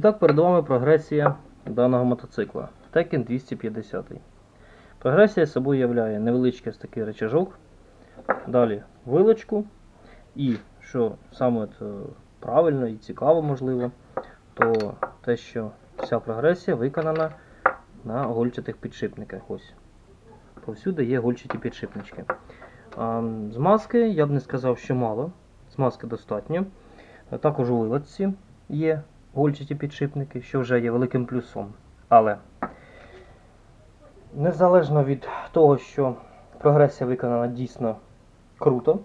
так, перед вами прогресія даного мотоцикла Tekken 250. Прогресія собою являє невеличкий такий рычажок, далі вилочку і, що саме е, правильно і цікаво можливо, то те, що вся прогресія виконана на гольчатих підшипниках. Ось. Повсюди є гольчаті підшипнички. А, змазки я б не сказав, що мало. Змазки достатньо. А Також у вилочці є гольчаті підшипники, що вже є великим плюсом. Але незалежно від того, що прогресія виконана дійсно круто.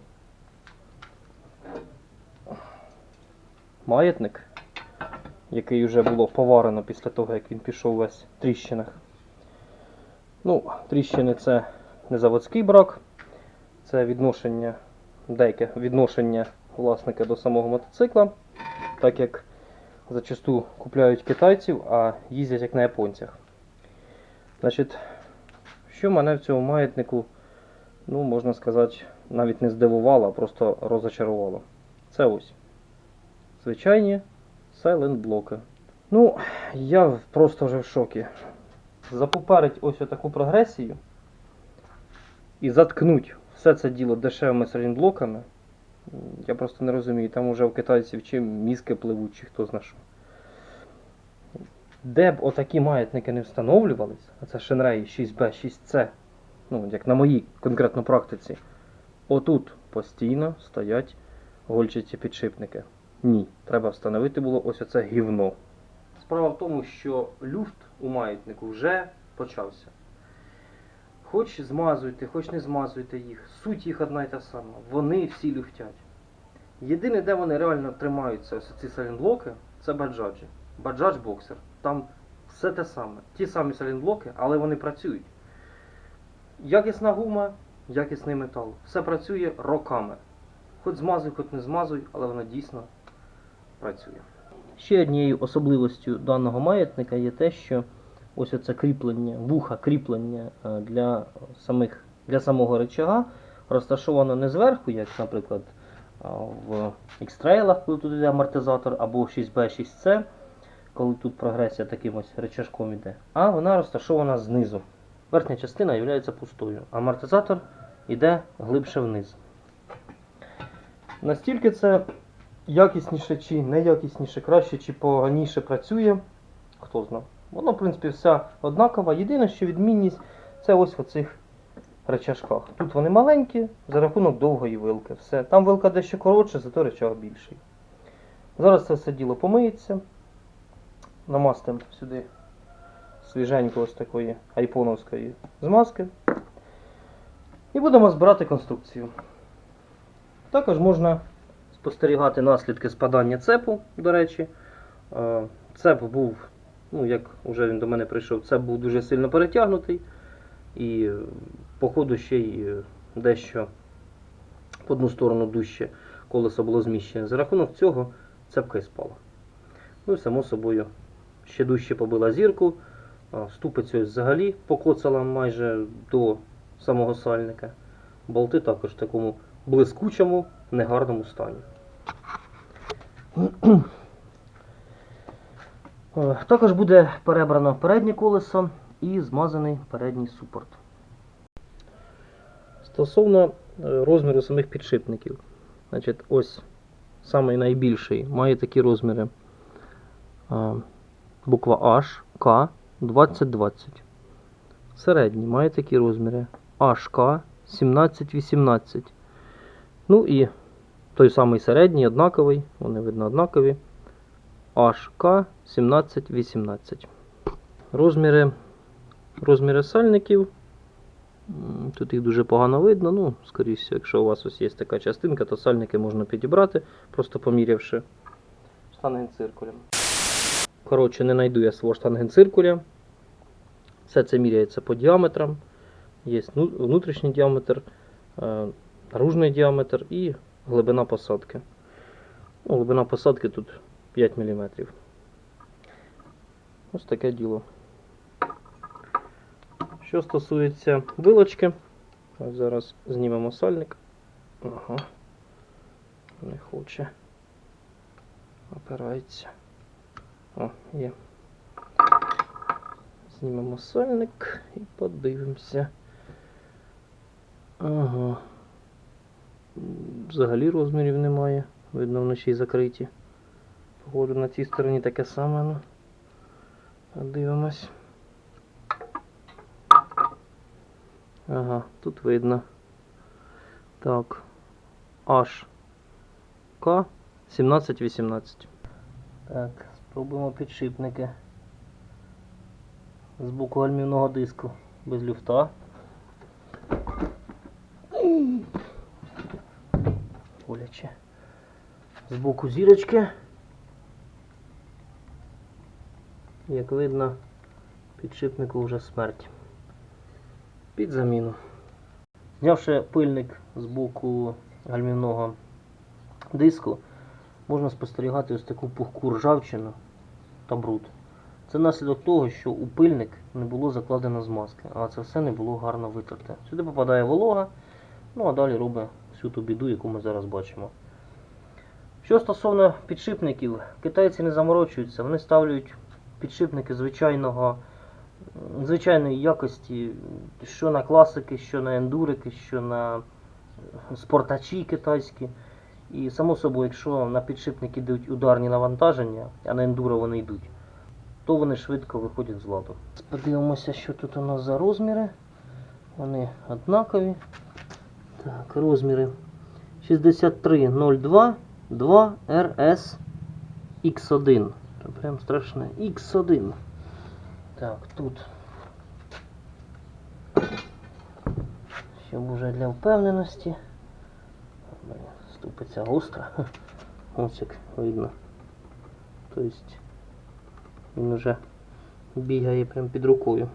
Маятник, який вже було поварено після того, як він пішов весь в тріщинах. Ну, тріщини це не заводський брак, це відношення, деяке відношення власника до самого мотоцикла, так як зачасту купляють китайців, а їздять як на японцях. Значить, що мене в цьому маятнику, ну, можна сказати, навіть не здивувало, а просто розочарувало. Це ось. Звичайні Silent блоки. Ну, я просто вже в шокі. Запоперить ось таку прогресію і заткнуть все це діло дешевими салінблоками. Я просто не розумію, там уже в китайців чи мізки пливуть, чи хто зна що. Де б отакі маятники не встановлювались, а це Shenrei 6B, 6C, ну, як на моїй конкретно практиці, отут постійно стоять гольчаті підшипники. Ні, треба встановити було ось оце гівно. Справа в тому, що люфт у маятнику вже почався. Хоч змазуйте, хоч не змазуйте їх, суть їх одна й та сама. Вони всі люфтять. Єдине, де вони реально тримаються, ось ці салінблоки, це баджаджі. Баджадж боксер. Там все те саме. Ті самі салінблоки, але вони працюють. Якісна гума, якісний метал. Все працює роками. Хоч змазуй, хоч не змазуй, але воно дійсно працює. Ще однією особливостю даного маятника є те, що ось оце кріплення, вуха кріплення е, для, самих, для самого рычага розташовано не зверху, як, наприклад, в X-Trail, коли тут йде амортизатор, або 6B, 6C, коли тут прогресія таким ось рычажком йде, а вона розташована знизу. Верхня частина є пустою. Амортизатор йде глибше вниз. Настільки це якісніше чи неякісніше, краще чи поганіше працює, хто знає. Воно, в принципі, вся однакова. Єдине, що відмінність це ось в оцих речашках. Тут вони маленькі за рахунок довгої вилки. Все. Там вилка дещо коротша, зато речах більший. Зараз це все діло помиється. Намастимо сюди свіженько ось такої айфоновської змазки. І будемо збирати конструкцію. Також можна спостерігати наслідки спадання цепу, до речі. Е, Цеп був, ну як вже він до мене прийшов, цеп був дуже сильно перетягнутий. І е, по ходу ще й е, дещо в одну сторону дужче колесо було зміщене. За рахунок цього цепка і спала. Ну і само собою ще дужче побила зірку. Ступицю взагалі покоцала майже до самого сальника. Болти також в такому блискучому, негарному стані. Е, Також буде перебрано переднє колесо і змазаний передній супорт. Стосовно е, розміру самих підшипників. Значить, ось самий найбільший має такі розміри. Е, Буква H, K 2020. Середній має такі розміри HK 1718. Ну і той самий середній, однаковий, вони видно однакові. HK 1718. Розміри, розміри сальників. Тут їх дуже погано видно. Ну, скоріше, якщо у вас ось є така частинка, то сальники можна підібрати, просто помірявши штангенциркулем. Коротше, не знайду я свого штангенциркуля. Все це міряється по діаметрам. Є ну- внутрішній діаметр, е, наружний діаметр і глибина посадки. Ну, глибина посадки тут 5 мм. Ось таке діло. Що стосується вилочки, зараз знімемо сальник. Ага. Не хоче. Опирається. О, є. Знімемо сольник і подивимося. Ага. Взагалі розмірів немає. Видно, вночі закриті. Походу на цій стороні таке саме. Ну. Подивимось. Ага, тут видно. Так. H. К 1718. Так, спробуємо підшипники. З боку гальмівного диску без люфта. Боляче. З боку зірочки. Як видно, підшипнику вже смерть. Під заміну. Знявши пильник з боку гальмівного диску, можна спостерігати ось таку пухку ржавчину та бруд. Це наслідок того, що у пильник не було закладено змазки, а це все не було гарно витерте. Сюди попадає волога, ну а далі робить всю ту біду, яку ми зараз бачимо. Що стосовно підшипників, китайці не заморочуються, вони ставлять підшипники звичайного, звичайної якості, що на класики, що на ендурики, що на е, спортачі китайські. І само собою, якщо на підшипники йдуть ударні навантаження, а на ендуро вони йдуть, то вони швидко виходять з ладу. Подивимося, що тут у нас за розміри. Вони однакові. Так, розміри 6302 2 RS X1. Прям страшне. X1. Так, тут. Щоб уже для впевненості. Блін, ступиця гостра. Ось як видно. Тобто він уже бігає прям під рукою.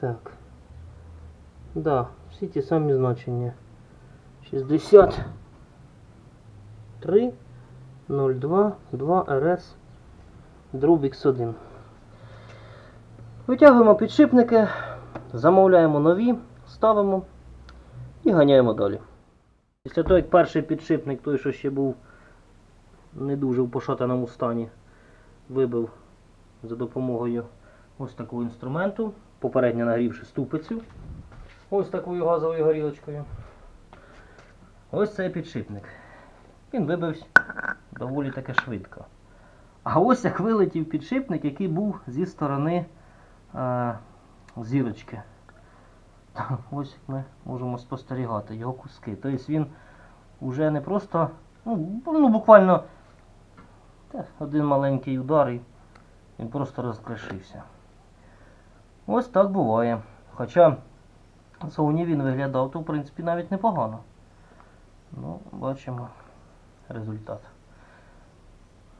Так. Да, всі ті самі значення. 63 02 2 RS дроб X1. Витягуємо підшипники, замовляємо нові, ставимо і ганяємо далі. Після того, як перший підшипник, той, що ще був не дуже в пошатаному стані, вибив за допомогою ось такого інструменту, попередньо нагрівши ступицю, ось такою газовою горілочкою. Ось цей підшипник. Він вибився доволі таки швидко. А ось як вилетів підшипник, який був зі сторони е, зірочки. Ось як ми можемо спостерігати його куски. Тобто він вже не просто, ну, ну буквально один маленький удар і він просто розкришився. Ось так буває. Хоча зовні він виглядав, то в принципі навіть непогано. Ну, бачимо результат.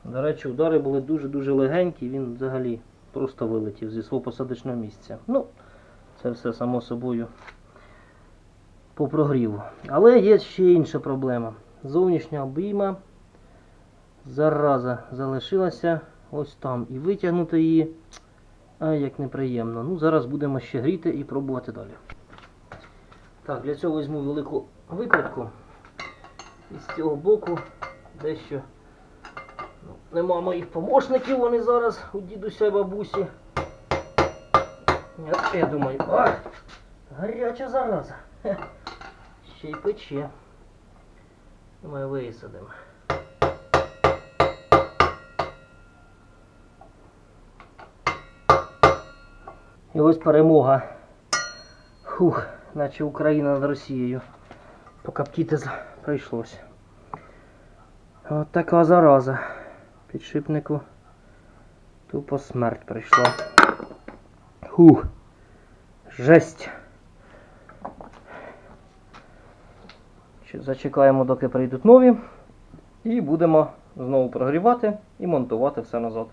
До речі, удари були дуже-дуже легенькі, він взагалі просто вилетів зі свого посадочного місця. Ну, це все само собою по прогріву. Але є ще інша проблема. Зовнішня обійма зараза залишилася ось там. І витягнути її, ай, як неприємно. Ну, зараз будемо ще гріти і пробувати далі. Так, для цього візьму велику викрутку. І з цього боку дещо нема моїх помощників, вони зараз у дідуся і бабусі. Я, думаю, ах, гаряча зараза. Ще й пече. Думаю, висадимо. І ось перемога. Фух, наче Україна над Росією. Покоптіти прийшлось. От така зараза. Підшипнику тупо смерть прийшла. Хух. Жесть. Зачекаємо, доки прийдуть нові. І будемо знову прогрівати і монтувати все назад.